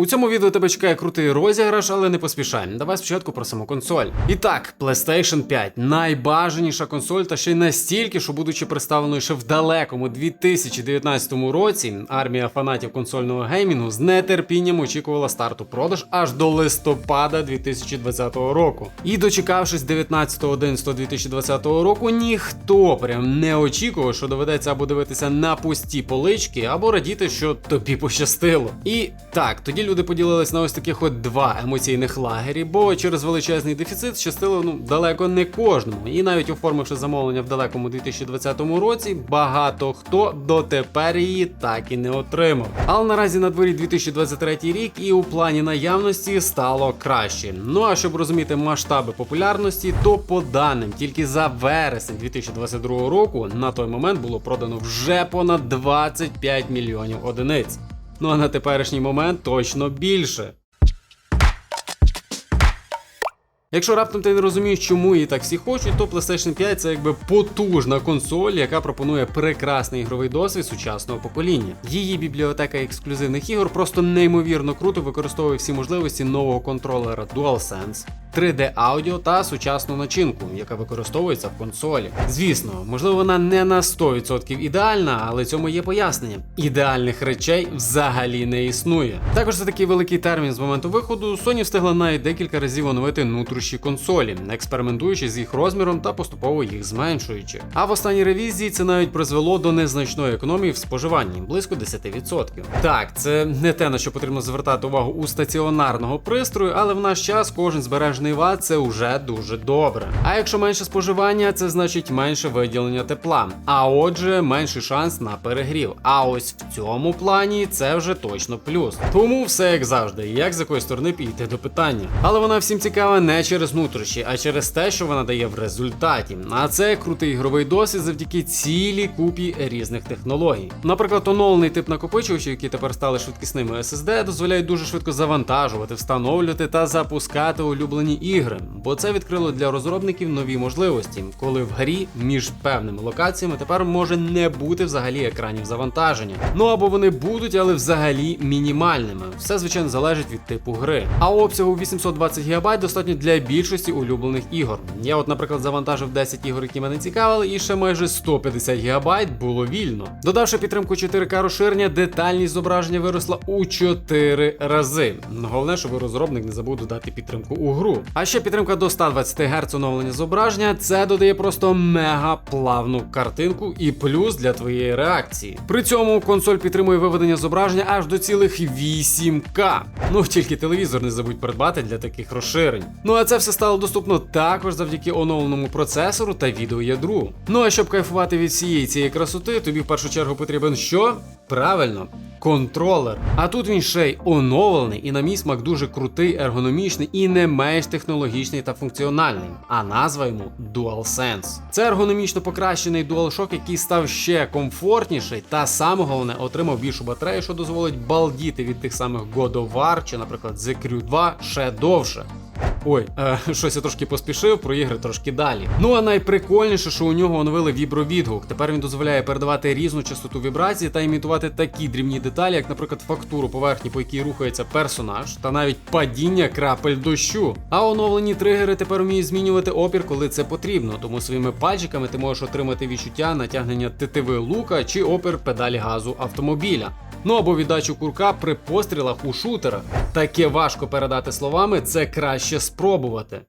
У цьому відео тебе чекає крутий розіграш, але не поспішай. Давай спочатку про саму консоль. І так, PlayStation 5 найбажаніша консоль, та ще й настільки, що будучи представленою ще в далекому 2019 році, армія фанатів консольного геймінгу з нетерпінням очікувала старту продаж аж до листопада 2020 року. І дочекавшись 19.11.2020 року, ніхто прям не очікував, що доведеться або дивитися на пусті полички, або радіти, що тобі пощастило. І так, тоді люди поділились на ось таких от два емоційних лагері, бо через величезний дефіцит щастило ну далеко не кожному. І навіть оформивши замовлення в далекому 2020 році, багато хто дотепер її так і не отримав. Але наразі на дворі 2023 рік і у плані наявності стало краще. Ну а щоб розуміти масштаби популярності, то по даним тільки за вересень 2022 року на той момент було продано вже понад 25 мільйонів одиниць. Ну а на теперішній момент точно більше. Якщо раптом ти не розумієш, чому її так всі хочуть, то PlayStation 5 це якби потужна консоль, яка пропонує прекрасний ігровий досвід сучасного покоління. Її бібліотека ексклюзивних ігор просто неймовірно круто використовує всі можливості нового контролера DualSense, 3D аудіо та сучасну начинку, яка використовується в консолі. Звісно, можливо, вона не на 100% ідеальна, але цьому є пояснення. Ідеальних речей взагалі не існує. Також за такий великий термін з моменту виходу Sony встигла навіть декілька разів оновити внутрішні консолі, експериментуючи з їх розміром та поступово їх зменшуючи. А в останній ревізії це навіть призвело до незначної економії в споживанні близько 10%. Так, це не те на що потрібно звертати увагу у стаціонарного пристрою, але в наш час кожен збережений ват це вже дуже добре. А якщо менше споживання, це значить менше виділення тепла. А отже, менший шанс на перегрів. А ось в цьому плані це вже точно плюс. Тому все як завжди, як з якої сторони підійти до питання. Але вона всім цікава не через внутрішні, а через те, що вона дає в результаті. А це крутий ігровий досвід завдяки цілій купі різних технологій. Наприклад, оновлений тип накопичувачів, які тепер стали швидкісними SSD, дозволяють дуже швидко завантажувати, встановлювати та запускати улюблені ігри, бо це відкрило для розробників нові можливості, коли в грі між певними локаціями тепер може не бути взагалі екранів завантаження. Ну або вони будуть, але взагалі мінімальними. Все звичайно залежить від типу гри. А обсягу 820 ГБ достатньо для більшості улюблених ігор. Я, от, наприклад, завантажив 10 ігор, які мене цікавили, і ще майже 150 ГБ було вільно. Додавши підтримку 4К розширення, детальність зображення виросла у 4 рази. Головне, щоб розробник не забув додати підтримку у гру. А ще підтримка до 120 Гц оновлення зображення це додає просто мега плавну картинку і плюс для твоєї реакції. При цьому консоль підтримує виведення зображення аж до цілих 8К. Ну тільки телевізор не забудь придбати для таких розширень. Ну а це все стало доступно також завдяки оновленому процесору та відеоядру. Ну а щоб кайфувати від всієї цієї красоти, тобі в першу чергу потрібен що? Правильно. Контролер. А тут він ще й оновлений і на мій смак дуже крутий, ергономічний і не менш технологічний та функціональний. А назва йому DualSense. Це ергономічно покращений DualShock, який став ще комфортніший, та саме головне отримав більшу батарею, що дозволить балдіти від тих самих God of War чи, наприклад, The Crew 2 ще довше. Ой, е, щось я трошки поспішив, про ігри трошки далі. Ну а найприкольніше, що у нього оновили вібровідгук. Тепер він дозволяє передавати різну частоту вібрації та імітувати такі дрібні деталі, як, наприклад, фактуру поверхні, по якій рухається персонаж, та навіть падіння крапель дощу. А оновлені тригери тепер вміють змінювати опір, коли це потрібно. Тому своїми пальчиками ти можеш отримати відчуття натягнення тетиви лука чи опір педалі газу автомобіля. Ну або віддачу курка при пострілах у шутерах. Таке важко передати словами, це краще спробувати.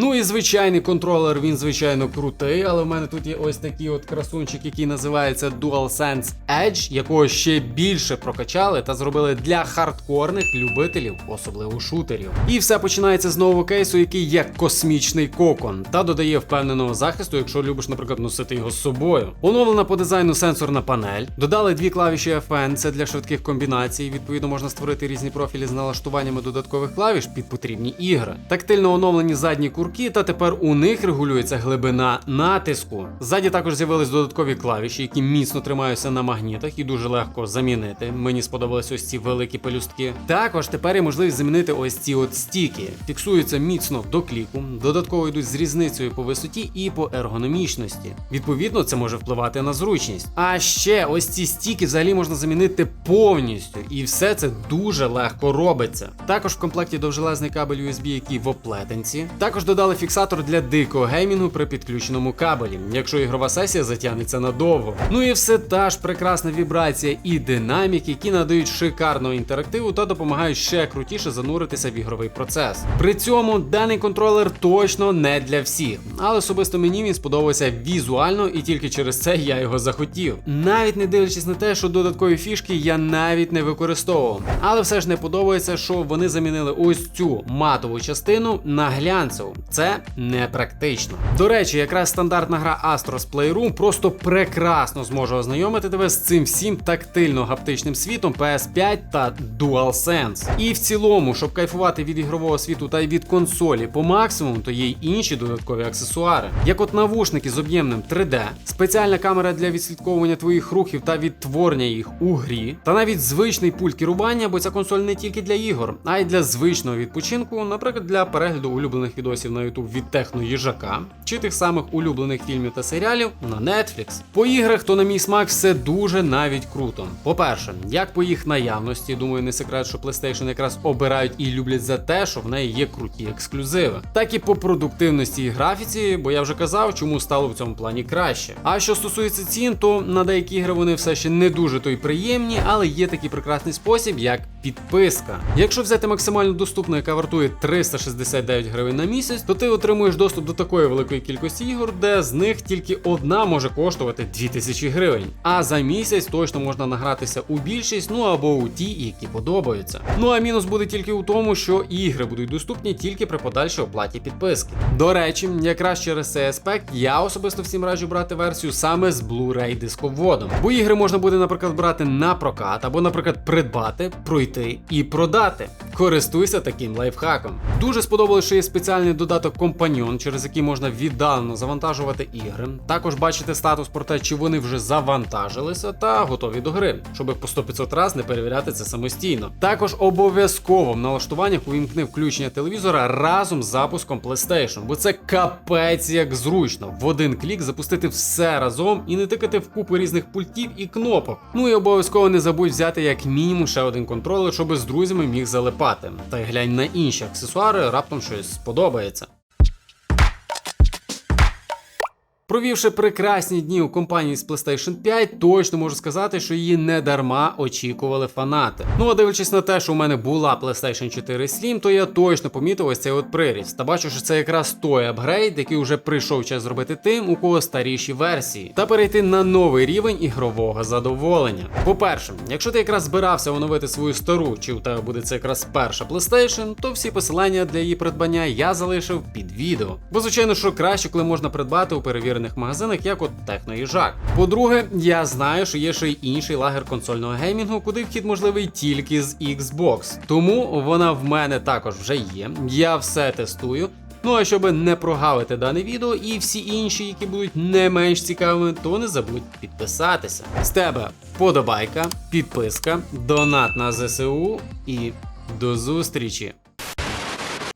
Ну і звичайний контролер, він звичайно крутий, але в мене тут є ось такий от красунчик, який називається DualSense Edge, якого ще більше прокачали та зробили для хардкорних любителів, особливо шутерів. І все починається з нового кейсу, який як космічний кокон, та додає впевненого захисту, якщо любиш, наприклад, носити його з собою. Оновлена по дизайну сенсорна панель, додали дві клавіші FN, це для швидких комбінацій. Відповідно, можна створити різні профілі з налаштуваннями додаткових клавіш під потрібні ігри. Тактильно оновлені задні курки курки, та тепер у них регулюється глибина натиску. Ззаді також з'явились додаткові клавіші, які міцно тримаються на магнітах і дуже легко замінити. Мені сподобались ось ці великі пелюстки. Також тепер є можливість замінити ось ці от стіки. Фіксуються міцно до кліку, додатково йдуть з різницею по висоті і по ергономічності. Відповідно, це може впливати на зручність. А ще ось ці стіки взагалі можна замінити повністю, і все це дуже легко робиться. Також в комплекті довжелезний кабель USB, який в оплетенці. Також додали фіксатор для дикого геймінгу при підключеному кабелі, якщо ігрова сесія затягнеться надовго. Ну і все та ж прекрасна вібрація і динамік, які надають шикарного інтерактиву та допомагають ще крутіше зануритися в ігровий процес. При цьому даний контролер точно не для всіх, але особисто мені він сподобався візуально, і тільки через це я його захотів. Навіть не дивлячись на те, що додаткові фішки я навіть не використовував. Але все ж не подобається, що вони замінили ось цю матову частину на глянцеву. Це не практично. До речі, якраз стандартна гра Astros Playroom просто прекрасно зможе ознайомити тебе з цим всім тактильно-гаптичним світом PS5 та DualSense. І в цілому, щоб кайфувати від ігрового світу та й від консолі по максимуму, то є й інші додаткові аксесуари, як от навушники з об'ємним 3D, спеціальна камера для відслідковування твоїх рухів та відтворення їх у грі, та навіть звичний пульт керування, бо ця консоль не тільки для ігор, а й для звичного відпочинку, наприклад, для перегляду улюблених відосів на YouTube від техно їжака, чи тих самих улюблених фільмів та серіалів на Netflix. По іграх, то на мій смак все дуже навіть круто. По-перше, як по їх наявності, думаю, не секрет, що PlayStation якраз обирають і люблять за те, що в неї є круті ексклюзиви, так і по продуктивності і графіці, бо я вже казав, чому стало в цьому плані краще. А що стосується цін, то на деякі ігри вони все ще не дуже то й приємні, але є такий прекрасний спосіб, як підписка. Якщо взяти максимально доступну, яка вартує 369 гривень на місяць, то ти отримуєш доступ до такої великої кількості ігор, де з них тільки одна може коштувати 2000 гривень. А за місяць точно можна награтися у більшість, ну або у ті, які подобаються. Ну а мінус буде тільки у тому, що ігри будуть доступні тільки при подальшій оплаті підписки. До речі, якраз через цей аспект я особисто всім раджу брати версію саме з Blu-ray дисководом. Бо ігри можна буде, наприклад, брати на прокат, або, наприклад, придбати, пройти і продати. Користуйся таким лайфхаком. Дуже сподобалося, що є спеціальний додаток компаньон, через який можна віддалено завантажувати ігри. Також бачити статус про те, чи вони вже завантажилися та готові до гри, щоб по 100-500 раз не перевіряти це самостійно. Також обов'язково в налаштуваннях увімкни включення телевізора разом з запуском PlayStation, бо це капець як зручно в один клік запустити все разом і не тикати в купу різних пультів і кнопок. Ну і обов'язково не забудь взяти як мінімум ще один контролер, щоб з друзями міг залипати. Та й глянь на інші аксесуари, раптом щось сподобається. Провівши прекрасні дні у компанії з PlayStation 5, точно можу сказати, що її не дарма очікували фанати. Ну а дивлячись на те, що у мене була PlayStation 4 Slim, то я точно помітив ось цей от приріст. Та бачу, що це якраз той апгрейд, який вже прийшов час зробити тим, у кого старіші версії, та перейти на новий рівень ігрового задоволення. По-перше, якщо ти якраз збирався оновити свою стару, чи у тебе буде це якраз перша PlayStation, то всі посилання для її придбання я залишив під відео. Бо звичайно, що краще, коли можна придбати у перевірених магазинах, як от Техноїжак. По-друге, я знаю, що є ще й інший лагер консольного геймінгу, куди вхід можливий тільки з Xbox. Тому вона в мене також вже є. Я все тестую. Ну а щоб не прогавити дане відео і всі інші, які будуть не менш цікавими, то не забудь підписатися. З тебе подобайка, підписка, донат на ЗСУ і до зустрічі!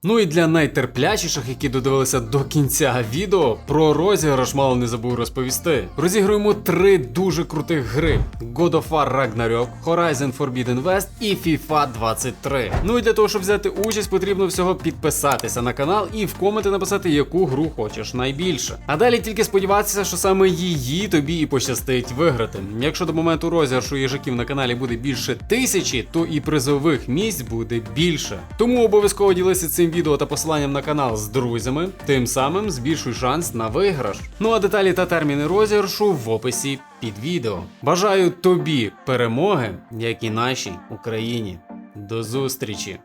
Ну і для найтерплячіших, які додивилися до кінця відео, про розіграш мало не забув розповісти. Розігруємо три дуже крутих гри: God of War Ragnarok, Horizon Forbidden West і FIFA 23. Ну і для того, щоб взяти участь, потрібно всього підписатися на канал і в коменти написати, яку гру хочеш найбільше. А далі тільки сподіватися, що саме її тобі і пощастить виграти. Якщо до моменту розіграшу їжаків на каналі буде більше тисячі, то і призових місць буде більше. Тому обов'язково ділися цим відео та посиланням на канал з друзями, тим самим збільшуй шанс на виграш. Ну а деталі та терміни розіграшу в описі під відео. Бажаю тобі перемоги, як і нашій Україні. До зустрічі!